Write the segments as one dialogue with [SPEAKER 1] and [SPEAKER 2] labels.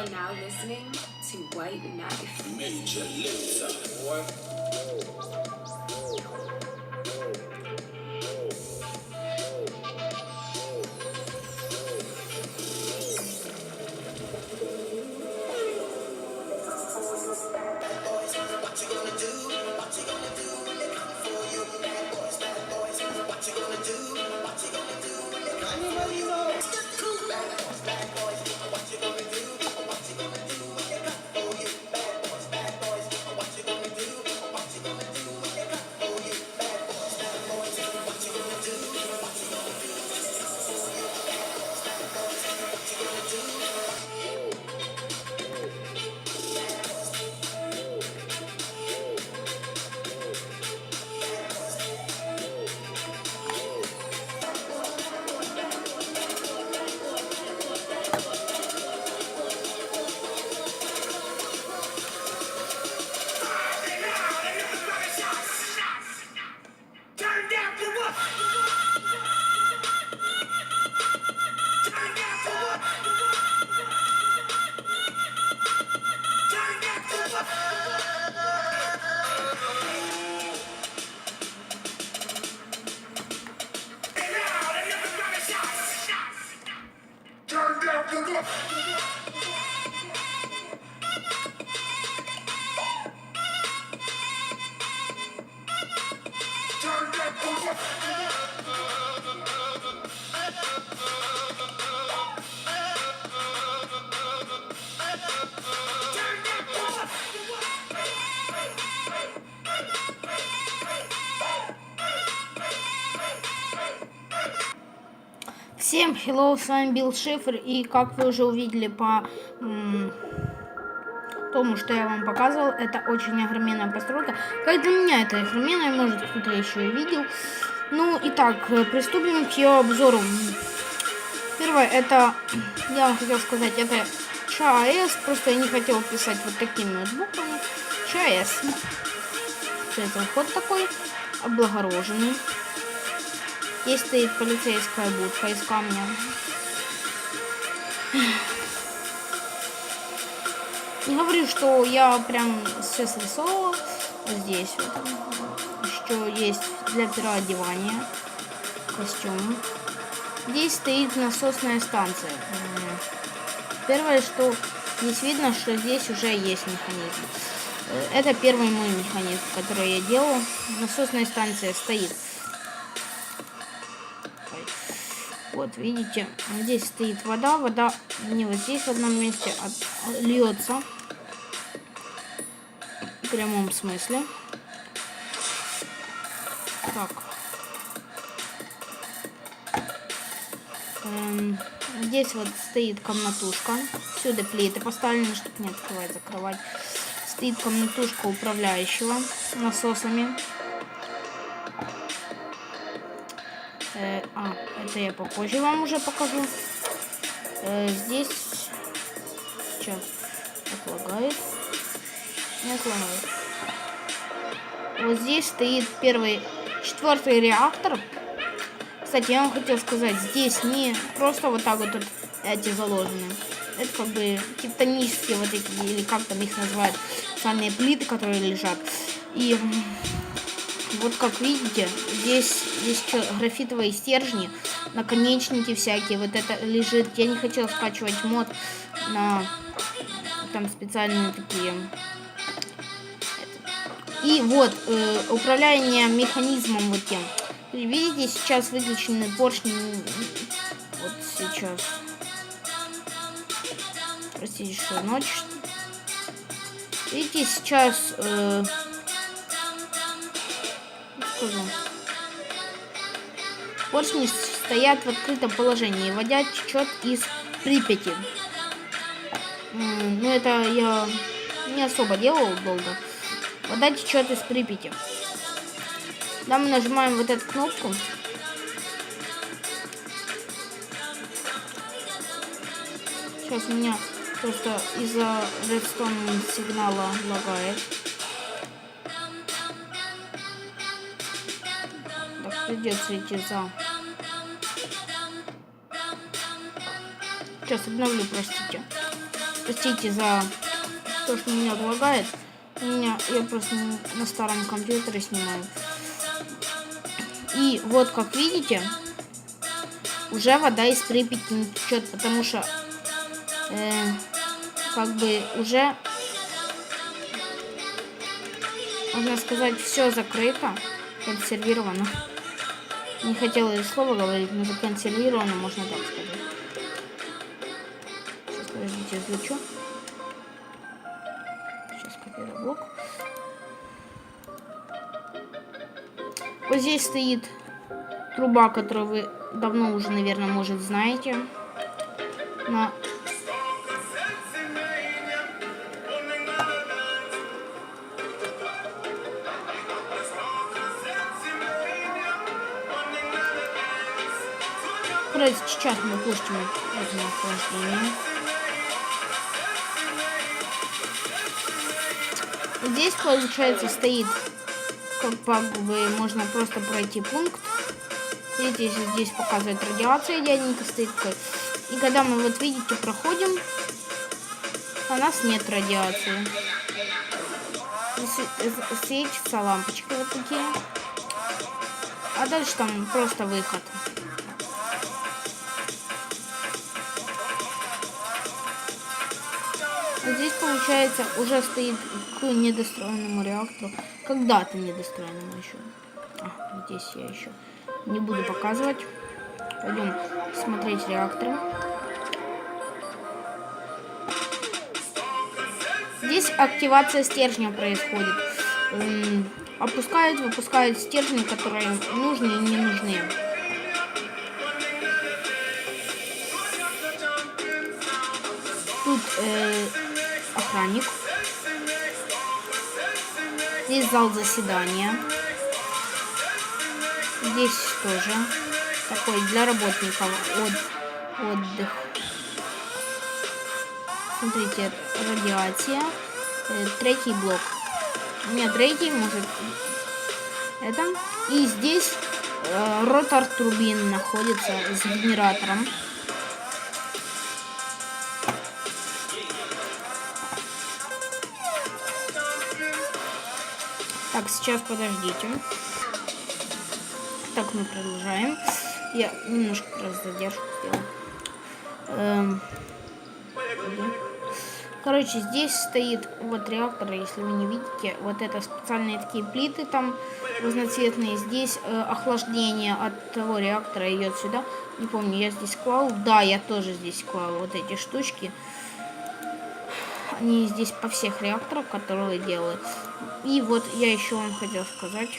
[SPEAKER 1] are now listening to White Knife.
[SPEAKER 2] Major laser.
[SPEAKER 3] Turn yok yok.
[SPEAKER 4] Всем hello, с вами Билл Шифр, и как вы уже увидели по тому, что я вам показывал, это очень огроменная постройка. Как для меня это огроменная, может кто-то еще и видел. Ну, итак, приступим к ее обзору. Первое, это, я вам хотел сказать, это ЧАЭС, просто я не хотел писать вот такими вот буквами. ЧАЭС. Это вход такой, облагороженный. Здесь стоит полицейская будка из камня. Не говорю, что я прям все срисовала. Здесь вот еще есть для переодевания костюм. Здесь стоит насосная станция. Первое, что здесь видно, что здесь уже есть механизм. Э, Это первый мой механизм, который я делал. Насосная станция стоит Вот, видите, здесь стоит вода. Вода не вот здесь в одном месте, а льется. В прямом смысле. Так. Эм, здесь вот стоит комнатушка. Сюда плиты поставлены, чтобы не открывать, закрывать. Стоит комнатушка управляющего насосами. Это я попозже вам уже покажу. Э, здесь сейчас отлагает. Не отлагает. Вот здесь стоит первый, четвертый реактор. Кстати, я вам хотел сказать, здесь не просто вот так вот тут эти заложены. Это как бы тектонические вот эти, или как там их называют, сальные плиты, которые лежат. И вот как видите, здесь чё, графитовые стержни, наконечники всякие. Вот это лежит. Я не хотела скачивать мод на там специальные такие. И вот э, управление механизмом вот тем. Видите, сейчас выключены поршни. Вот сейчас. Простите, что ночь. Видите, сейчас э, скажу. Поршни стоят в открытом положении. Водя течет из Припяти. Ну, это я не особо делал долго. Вода течет из Припяти. Да, мы нажимаем вот эту кнопку. Сейчас у меня просто из-за редстон сигнала лагает. Придется идти за... Сейчас обновлю, простите. простите за то, что меня отлагает. У меня я просто на старом компьютере снимаю. И вот как видите, уже вода из Припяти не течет, потому что э, как бы уже можно сказать все закрыто, консервировано. Не хотела это слово говорить, но законсервировано, можно так сказать. Сейчас, подождите, излучу. Сейчас копирую блок. Вот здесь стоит труба, которую вы давно уже, наверное, может, знаете. На Короче, сейчас мы пустим. Здесь, получается, стоит, как бы, можно просто пройти пункт. Видите, здесь показывает радиация, дяденька стоит. И когда мы, вот видите, проходим, у нас нет радиации. Светятся лампочки вот такие. А дальше там просто выход. Получается, уже стоит к недостроенному реактору. Когда-то недостроенному еще. А, здесь я еще не буду показывать. Пойдем смотреть реакторы. Здесь активация стержня происходит. Опускают, выпускают стержни, которые нужны и не нужны. Тут э, охранник. Здесь зал заседания. Здесь тоже такой для работников от, отдых. Смотрите, радиация. Э, третий блок. Нет, третий, может, это. И здесь э, ротор турбин находится с генератором. Так, сейчас подождите. Так, мы продолжаем. Я немножко просто задержку сделал. Эм, Короче, здесь стоит вот реактор, если вы не видите, вот это специальные такие плиты там разноцветные. Здесь э, охлаждение от того реактора идет сюда. Не помню, я здесь клал. Да, я тоже здесь клал вот эти штучки. Они здесь по всех реакторах, которые делают. И вот я еще вам хотел сказать.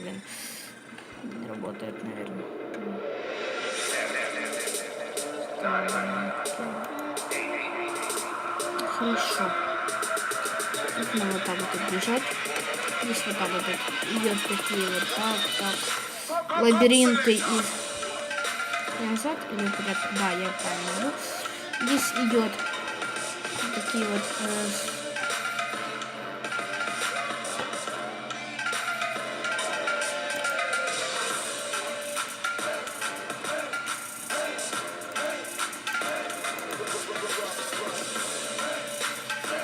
[SPEAKER 4] Блин, не работает, наверное. Хорошо. Тут надо вот так вот отбежать. Здесь вот так вот идет такие вот так, так. Лабиринты из назад или вперед. Да, я правильно. Здесь идет такие вот э,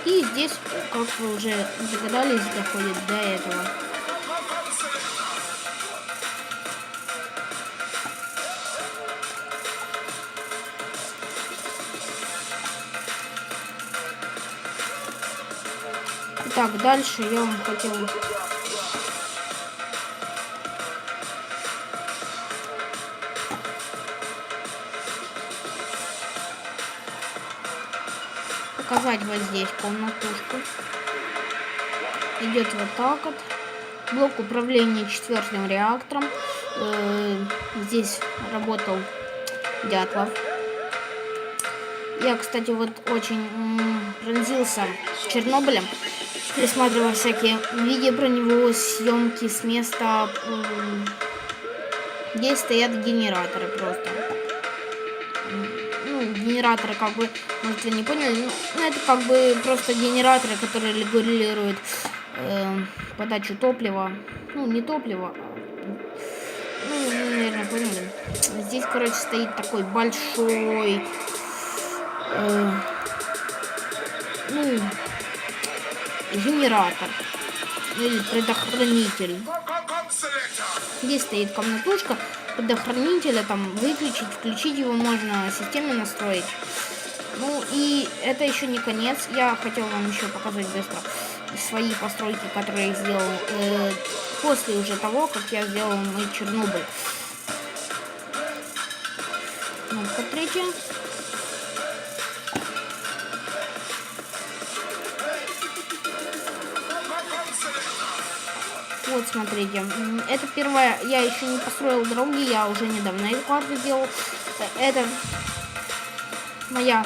[SPEAKER 4] И здесь, как вы уже догадались, доходит до этого. Так, дальше я вам хотел показать вот здесь комнатушку. Идет вот так вот. Блок управления четвертым реактором. Э, здесь работал Дятлов. Я, кстати, вот очень пронзился Чернобылем, пересматривая всякие видео про него, съемки с места. Здесь стоят генераторы просто генераторы, как бы, может, вы не поняли, ну, это как бы просто генераторы, которые регулируют э, подачу топлива. Ну, не топлива, а, ну, наверное, поняли. Здесь, короче, стоит такой большой э, ну, генератор или предохранитель. Здесь стоит комнатушка предохранителя, там выключить, включить его можно, системе настроить. Ну и это еще не конец. Я хотел вам еще показать быстро свои постройки, которые я сделал э, после уже того, как я сделал мой Чернобыль. Кнопка третья. Вот, смотрите, это первое, я еще не построил дороги, я уже недавно эту карту делал. Э, Это моя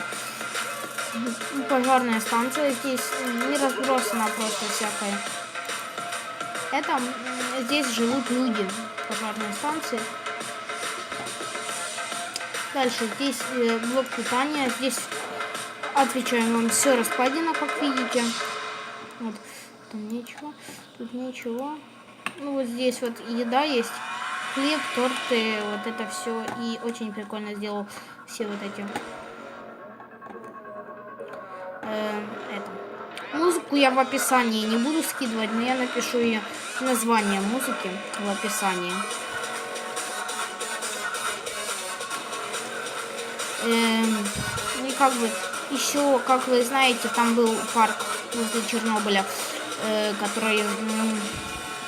[SPEAKER 4] пожарная станция, здесь не разбросана просто всякая. Это здесь живут люди, пожарные станции. Дальше здесь э, блок питания, здесь отвечаем вам все раскладено, как видите. Вот, там ничего, тут ничего. Ну вот здесь вот еда есть, хлеб, торты, вот это все. И очень прикольно сделал все вот эти. э, это. Музыку я в описании не буду скидывать, но я напишу ее название музыки в описании. Эм, ну и как бы еще, как вы знаете, там был парк возле Чернобыля, э, который м,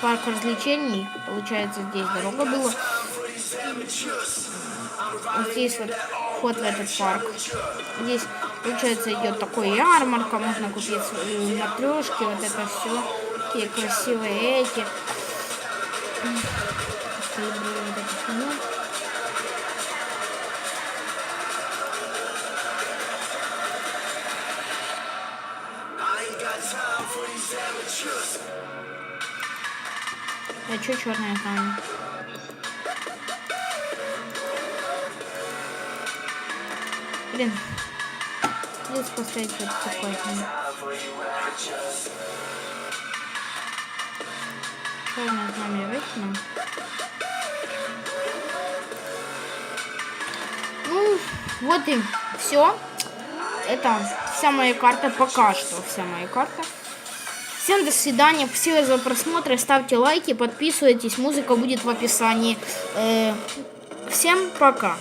[SPEAKER 4] парк развлечений. Получается, здесь дорога была. Здесь вот вход в этот парк. Здесь, получается, идет такой ярмарка, можно купить матрешки, вот это все. Такие красивые эти. А чё черная там? Блин. Здесь поставить вот такой. Черное знамя выкинем. Ну, вот и все. Это вся моя карта, пока что вся моя карта. Всем до свидания, спасибо за просмотр, ставьте лайки, подписывайтесь, музыка будет в описании. Э, Всем пока.